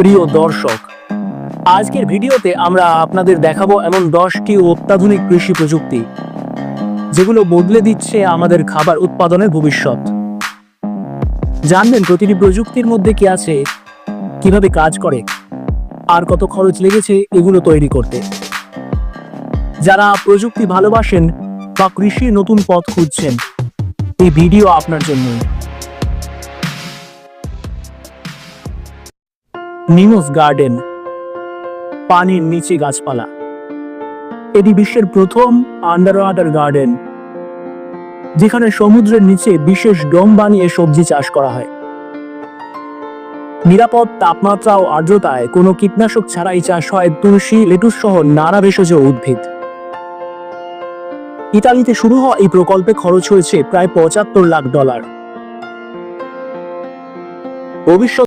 প্রিয় দর্শক, আজকের ভিডিওতে আমরা আপনাদের দেখাবো এমন দশটি অত্যাধুনিক কৃষি প্রযুক্তি, যেগুলো বদলে দিচ্ছে আমাদের খাবার উৎপাদনের ভবিষ্যৎ। জানবেন প্রতিটি প্রযুক্তির মধ্যে কি আছে, কীভাবে কাজ করে, আর কত খরচ লেগেছে এগুলো তৈরি করতে। যারা প্রযুক্তি ভালোবাসেন বা কৃষির নতুন পথ খুঁজছেন, এই ভিডিও আপনার জন্য নিমোস গার্ডেন, পানির নিচে গাছপালা। এটি বিশ্বের প্রথম আন্ডার ওয়াটার গার্ডেন যেখানে সমুদ্রের নিচে বিশেষ ডোম বানিয়ে সবজি চাষ করা হয়। নিরাপদ তাপমাত্রা ও আর্দ্রতায় কোনো কীটনাশক ছাড়াই চাষ হয় তুলসী, লেটুস সহ নানা ভেষজ উদ্ভিদ। ইতালিতে শুরু হওয়া এই প্রকল্পে খরচ হয়েছে প্রায় পঁচাত্তর লাখ ডলার। ভবিষ্যৎ